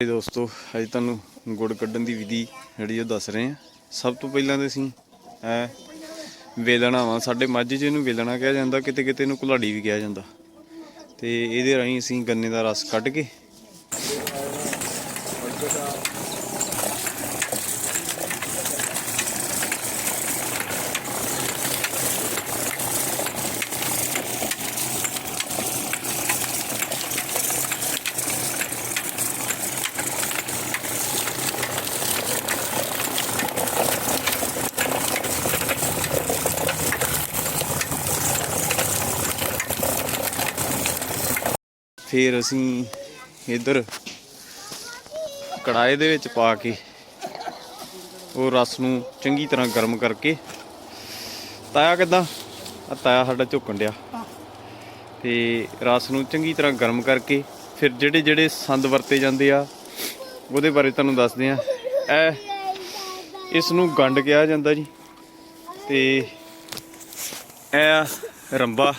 ਇਹ ਦੋਸਤੋ, ਅੱਜ ਤੁਹਾਨੂੰ ਗੁੜ ਕੱਢਣ ਦੀ ਵਿਧੀ ਜਿਹੜੀ ਉਹ ਦੱਸ ਰਹੇ ਹਾਂ। ਸਭ ਤੋਂ ਪਹਿਲਾਂ ਤੇ ਅਸੀਂ ਇਹ ਵੇਲਣਾ ਵਾ। ਸਾਡੇ ਮਾਝੇ 'ਚ ਇਹਨੂੰ ਵੇਲਣਾ ਕਿਹਾ ਜਾਂਦਾ ਕਿਤੇ ਕਿਤੇ ਇਹਨੂੰ ਕੁਲਾੜੀ ਵੀ ਕਿਹਾ ਜਾਂਦਾ। ਤੇ ਇਹਦੇ ਰਾਹੀਂ ਅਸੀਂ ਗੰਨੇ ਦਾ ਰਸ ਕੱਢ ਕੇ ਫਿਰ ਅਸੀਂ ਇਧਰ ਕੜਾਏ ਦੇ ਵਿੱਚ ਪਾ ਕੇ ਉਹ ਰਸ ਨੂੰ ਚੰਗੀ ਤਰ੍ਹਾਂ ਗਰਮ ਕਰਕੇ ਤਾਇਆ ਕਿਦਾਂ? ਆ ਤਾਇਆ ਸਾਡਾ ਝੁਕਣ ਡਿਆ। ਤੇ ਰਸ ਨੂੰ ਚੰਗੀ ਤਰ੍ਹਾਂ ਗਰਮ ਕਰਕੇ ਫਿਰ ਜਿਹੜੇ ਜਿਹੜੇ ਸੰਦ ਵਰਤੇ ਜਾਂਦੇ ਆ, ਉਹਦੇ ਬਾਰੇ ਤੁਹਾਨੂੰ ਦੱਸਦੇ ਆ। ਇਹ ਇਸ ਨੂੰ ਗੰਡ ਕਿਹਾ ਜਾਂਦਾ ਜੀ। ਤੇ ਇਹ ਆ ਰੰਬਾ,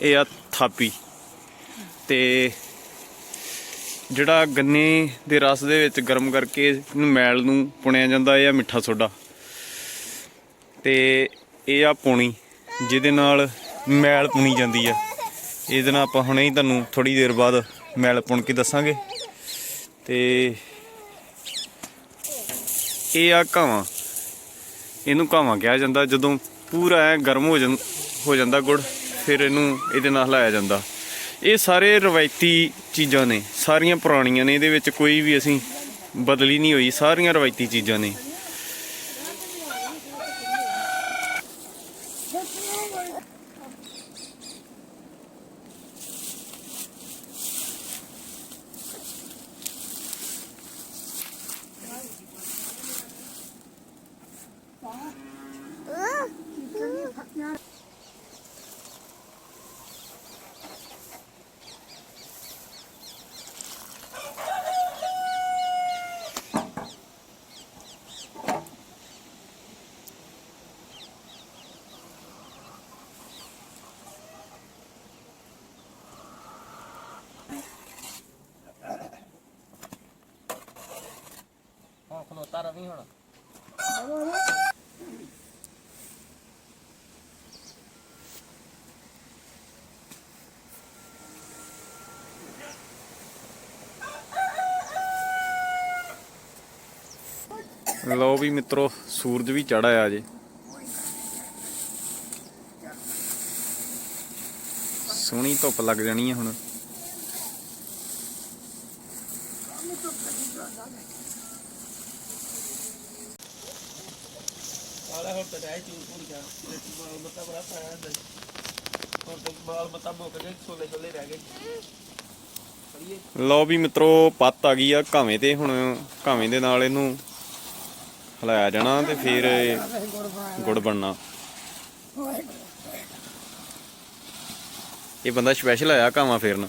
ਇਹ ਆ ਥਾਪੀ। ਤੇ ਜਿਹੜਾ ਗੰਨੇ ਦੇ ਰਸ ਦੇ ਵਿੱਚ ਗਰਮ ਕਰਕੇ ਇਹਨੂੰ ਮੈਲ ਨੂੰ ਪੁਣਿਆ ਜਾਂਦਾ, ਇਹ ਆ ਮਿੱਠਾ ਸੋਡਾ। ਤੇ ਇਹ ਆ ਪੂਣੀ, ਜਿਹਦੇ ਨਾਲ ਮੈਲ ਪੁਣੀ ਜਾਂਦੀ ਆ। ਇਹਦੇ ਨਾਲ ਆਪਾਂ ਹੁਣੇ ਹੀ ਤੁਹਾਨੂੰ ਥੋੜੀ ਦੇਰ ਬਾਅਦ ਮੈਲ ਪੁਣ ਕੇ ਦੱਸਾਂਗੇ। ਤੇ ਇਹ ਆ ਘਾਵਾਂ। ਇਹਨੂੰ ਘਾਵਾਂ ਕਿਹਾ ਜਾਂਦਾ, ਜਦੋਂ ਪੂਰਾ ਐ ਗਰਮ ਹੋ ਜਾਂ ਹੋ ਜਾਂਦਾ ਗੁੜ, ਫਿਰ ਇਹਨੂੰ ਇਹਦੇ ਨਾਲ ਹਿਲਾਇਆ ਜਾਂਦਾ। ਇਹ ਸਾਰੇ ਰਵਾਇਤੀ ਚੀਜ਼ਾਂ ਨੇ, ਸਾਰੀਆਂ ਪੁਰਾਣੀਆਂ ਨੇ, ਇਹਦੇ ਵਿੱਚ ਕੋਈ ਵੀ ਅਸੀਂ ਬਦਲੀ ਨਹੀਂ ਹੋਈ, ਸਾਰੀਆਂ ਰਵਾਇਤੀ ਚੀਜ਼ਾਂ ਨੇ। ਹੁਣ ਖਲੋਤਾ ਹੁਣ। ਲਓ ਵੀ ਮਿੱਤਰੋ, ਸੂਰਜ ਵੀ ਚੜ ਆਇਆ ਜੇ ਸੋਹਣੀ ਧੁੱਪ ਲੱਗ ਜਾਣੀ ਹੈ ਹੁਣ। ਆਲਾ ਹੁਣ ਤਾਂ ਰਹਿ ਚੂਰ ਪੂਰੀ ਕਰ ਤੇ ਬਾਲ ਮਤਾ ਬੜਾ ਪਾਇਆ ਹੁੰਦਾ ਹੁਣ ਤੇ ਬਾਲ ਮਤਾ ਮੁੱਕ ਗਏ ਛੋਲੇ ਛੋਲੇ ਰਹਿ ਗਏ। ਕਰੀਏ। ਲਓ ਵੀ ਮਿੱਤਰੋ ਪੱਤ ਆ ਗਈ ਆ ਘਾਵੇਂ ਤੇ ਹੁਣ ਘਾਵੇਂ ਦੇ ਨਾਲ ਇਹਨੂੰ ਹਿਲਾਇਆ ਜਾਣਾ ਤੇ ਫਿਰ ਇਹ ਗੁੜ ਬਣਨਾ। ਇਹ ਬੰਦਾ ਸਪੈਸ਼ਲ ਆਇਆ ਘਾਵਾਂ ਫੇਰਨ।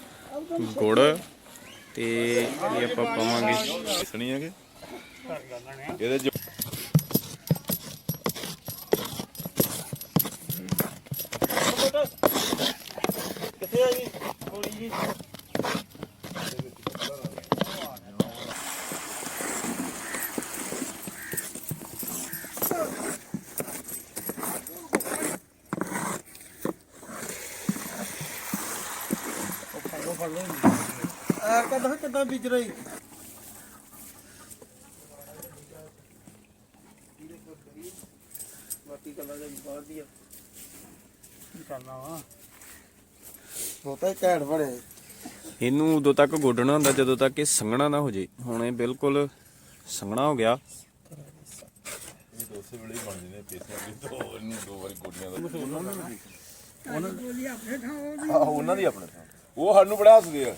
ਗੁੜ ਤੇ ਇਹ ਆਪਾਂ ਪਾਵਾਂਗੇ ਸੁਣੀ ਹੈਗੇ ਇਹਦੇ ਆ ਕਦੋਂ ਕਿੱਦਾਂ ਬੀਜ ਰਹੀ ਬਾਕੀ ਗੱਲਾਂ ਦਾ ਬਾਅਦ ਦੀ ਆ ਕੀ ਕਰਨਾ ਵਾ ਬਹੁਤਾ ਘੈਂਟ ਬਣੇ ਇਹਨੂੰ ਉਦੋਂ ਤੱਕ ਗੋਡਣਾ ਹੁੰਦਾ ਜਦੋਂ ਤੱਕ ਇਹ ਸੰਘਣਾ ਨਾ ਹੋ ਜੇ। ਹੁਣ ਇਹ ਬਿਲਕੁਲ ਸੰਘਣਾ ਹੋ ਗਿਆ। ਉਸੇ ਵੇਲੇ ਹੀ ਬਣ ਜਾਂਦੇ ਪੇਸੀਆਂ ਦੀ ਦੋ ਇਹਨੂੰ ਦੋ ਵਾਰੀ ਗੋਡੀਆਂ ਦਾ। ਬੋਲੀ ਆਪਣੇ ਥਾਂ ਉਹ ਆਹ ਉਹਨਾਂ ਦੀ ਆਪਣੇ ਥਾਂ। ਉਹ ਸਾਨੂੰ ਬੜਾ ਹੱਸਦੇ ਆ।